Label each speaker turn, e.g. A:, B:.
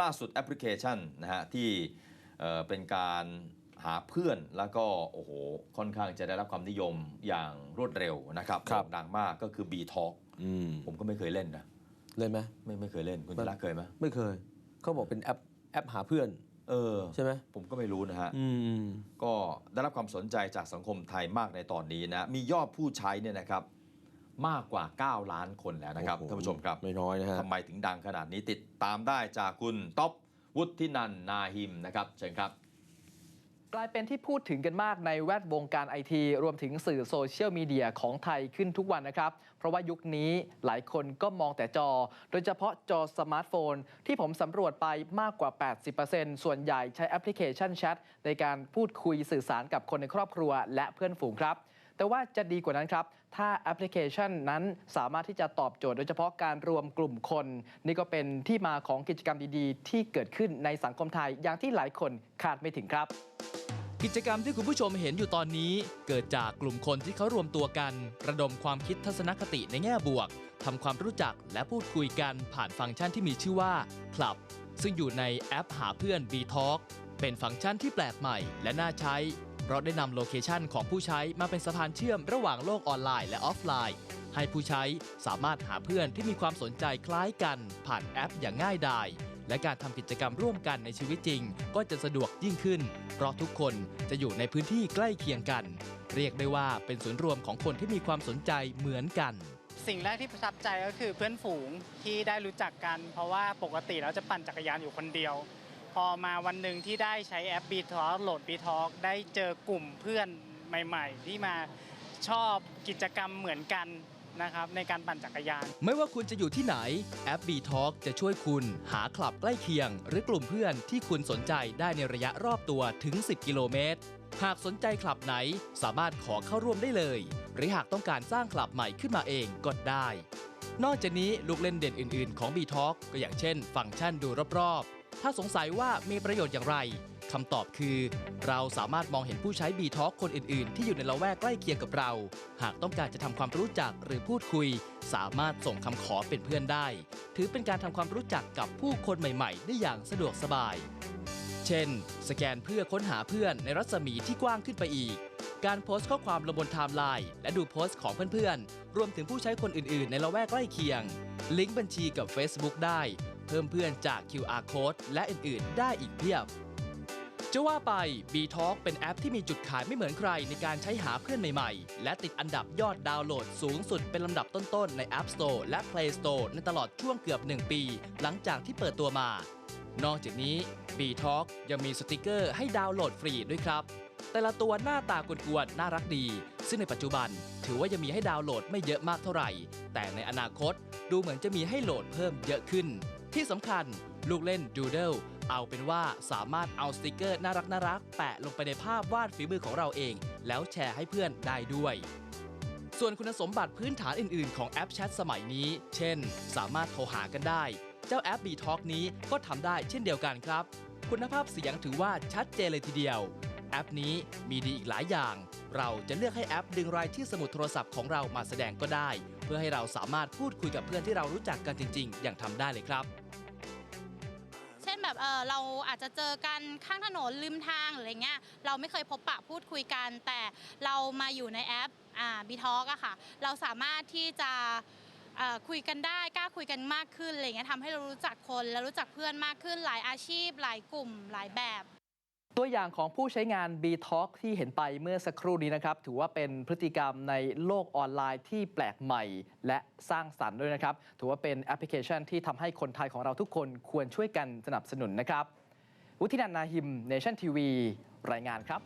A: ล่าสุดแอปพลิเคชันนะฮะที่เอ่อเป็นการหาเพื่อนแล้วก็โอ้โหค่อนข้างจะได้รับความนิยมอย่างรวดเร็วนะครับ
B: ครับ
A: โด่งดังมากก็คือ B Talk
B: อืม
A: ผมก็ไม่เคยเล่นนะ
B: เล่นไหม
A: ไม่ไม่เคยเล่นคุณ
B: ไม่
A: ชนะเคยไหม
B: ไม่เคย เขาบอกเป็นแอปแอปหาเพื่อน
A: เออ
B: ใช่ไหม
A: ผมก็ไม่รู้นะฮะ
B: อืม
A: ก็ได้รับความสนใจจากสังคมไทยมากในตอนนี้นะ มียอดผู้ใช้เนี่ยนะครับ มากกว่า 9 ล้านคนแล้วนะครับ
B: โอ้โห
A: ท่านผู้ชมครับ
B: ไม่น้อยนะฮะ
A: ทำไมถึงดังขนาดนี้ติดตามได้จากคุณต๊อบวุฒินันท์นาหิมนะครับเชิญครับ
C: กลายเป็นที่พูดถึงกันมากในแวดวงการไอทีรวมถึงสื่อโซเชียลมีเดียของไทยขึ้นทุกวันนะครับ เพราะว่ายุคนี้หลายคนก็มองแต่จอ โดยเฉพาะจอสมาร์ทโฟน ที่ผมสำรวจไปมากกว่า 80%ส่วนใหญ่ใช้แอปพลิเคชันแชทในการพูดคุยสื่อสารกับคนในครอบครัว และเพื่อนฝูงครับ แต่ว่าจะดีกว่านั้นครับ ถ้าแอปพลิเคชันนั้นสามารถที่จะตอบโจทย์โดยเฉพาะการรวมกลุ่มคน นี่ก็เป็นที่มาของกิจกรรมดีๆ ที่เกิดขึ้นในสังคมไทยอย่างที่หลายคนคาดไม่ถึงครับ
D: กิจกรรมที่คุณผู้ชมเห็นอยู่ตอนนี้ เกิดจากกลุ่มคนที่เขารวมตัวกัน ระดมความคิดทัศนคติในแง่บวกทำความรู้จักและพูดคุยกันผ่านฟังก์ชันที่มีชื่อว่า Club ซึ่งอยู่ในแอปหาเพื่อน B Talk เป็นฟังก์ชันที่แปลกใหม่และน่าใช้ เพราะได้นำโลเคชันของผู้ใช้มาเป็นสะพานเชื่อมระหว่างโลกออนไลน์และออฟไลน์ ให้ผู้ใช้สามารถหาเพื่อนที่มีความสนใจคล้ายกันผ่านแอปอย่างง่ายดายและการทำกิจกรรมร่วมกันในชีวิตจริง ก็จะสะดวกยิ่งขึ้น เพราะทุกคนจะอยู่ในพื้นที่ใกล้เคียงกัน เรียกได้ว่าเป็นศูนย์รวมของคนที่มีความสนใจเหมือนกัน
E: สิ่งแรกที่ประทับใจก็คือเพื่อนฝูงที่ได้รู้จักกัน เพราะว่าปกติแล้วจะปั่นจักรยานอยู่คนเดียว พอมาวันหนึ่งที่ได้ใช้แอป b t a l k โหลด b t a l k ได้เจอกลุ่มเพื่อนใหม่ ๆ ที่มาชอบกิจกรรมเหมือนกันนะครับในการปั่นจักรยาน
D: ไม่ว่าคุณจะอยู่ที่ไหนแอป B Talk จะช่วยคุณหาคลับใกล้เคียง หรือกลุ่มเพื่อนที่คุณสนใจได้ในระยะรอบตัวถึง 10 กิโลเมตร หากสนใจคลับไหนสามารถขอเข้าร่วมได้เลย หรือหากต้องการสร้างคลับใหม่ขึ้นมาเองก็ได้ นอกจากนี้ลูกเล่นเด่นอื่น ๆ ของ B Talk ก็อย่างเช่น ฟังก์ชันดูรอบๆ ถ้าสงสัยว่ามีประโยชน์อย่างไรคำตอบคือ เราสามารถมองเห็นผู้ใช้ B Talk คนอื่นๆ ที่อยู่ในละแวกใกล้เคียงกับเรา หากต้องการจะทำความรู้จักหรือพูดคุย สามารถส่งคำขอเป็นเพื่อนได้ ถือเป็นการทำความรู้จักกับผู้คนใหม่ๆ ได้อย่างสะดวกสบาย เช่น สแกนเพื่อค้นหาเพื่อนในรัศมีที่กว้างขึ้นไปอีก การโพสต์ข้อความลงบนไทม์ไลน์และดูโพสต์ของเพื่อนๆ รวมถึงผู้ใช้คนอื่นๆ ในละแวกใกล้เคียง ลิงก์บัญชีกับ Facebook ได้ เพิ่มเพื่อนจาก QR Code และอื่นๆ ได้อีกเพียบ จะว่าไป B Talk เป็นแอปที่มีจุดขายไม่เหมือนใครในการใช้หาเพื่อนใหม่ๆ และติดอันดับยอดดาวน์โหลดสูงสุดเป็นลำดับต้นๆ ใน App Store และ Play Store ในตลอดช่วงเกือบ 1 ปี หลังจากที่เปิดตัวมา นอกจากนี้ B Talk ยังมีสติกเกอร์ให้ดาวน์โหลดฟรีด้วยครับ แต่ละตัวหน้าตากวนๆน่ารักดี ซึ่งในปัจจุบันถือว่ายังมีให้ดาวน์โหลดไม่เยอะมากเท่าไหร่ แต่ในอนาคตดูเหมือนจะมีให้โหลดเพิ่มเยอะขึ้น ที่สำคัญลูกเล่น Doodle เอาเป็นว่าสามารถเอาสติกเกอร์น่ารักน่ารักแปะลงไปในภาพวาดฝีมือของเราเอง แล้วแชร์ให้เพื่อนได้ด้วย ส่วนคุณสมบัติพื้นฐานอื่น ๆ ของแอปแชทสมัยนี้ เช่น สามารถโทรหากันได้ เจ้าแอป B Talk นี้ก็ทำได้เช่นเดียวกันครับ คุณภาพเสียงถือว่าชัดเจนเลยทีเดียว แอปนี้มีดีอีกหลายอย่าง เราจะเลือกให้แอปดึงรายชื่สมุดโทรศัพท์ของเรามาแสดงก็ได้ เพื่อให้เราสามารถพูดคุยกับเพื่อนที่เรารู้จักกันจริง ๆ อย่างทำได้เลยครับ
F: แบบเออเราอาจจะเจอกันข้างถนนลืมทางหรืออะไรเงี้ยเราไม่เคยพบปะพูดคุยกัน แต่เรามาอยู่ในแอปอ่าบีทอกอะค่ะ เราสามารถที่จะคุยกันได้กล้าคุยกันมากขึ้นอะไรเงี้ยทำให้เรารู้จักคน และรู้จักเพื่อนมากขึ้นหลายอาชีพ หลายกลุ่ม หลายแบบ
C: ตัวอย่างของผู้ใช้งาน B Talk ที่เห็นไปเมื่อสักครู่นี้นะครับ ถือว่าเป็นพฤติกรรมในโลกออนไลน์ที่แปลกใหม่ และสร้างสรรค์ด้วยนะครับ ถือว่าเป็นแอปพลิเคชันที่ทำให้คนไทยของเราทุกคนควรช่วยกันสนับสนุนนะครับ วุฒินันนาหิม Nation TV รายงานครับ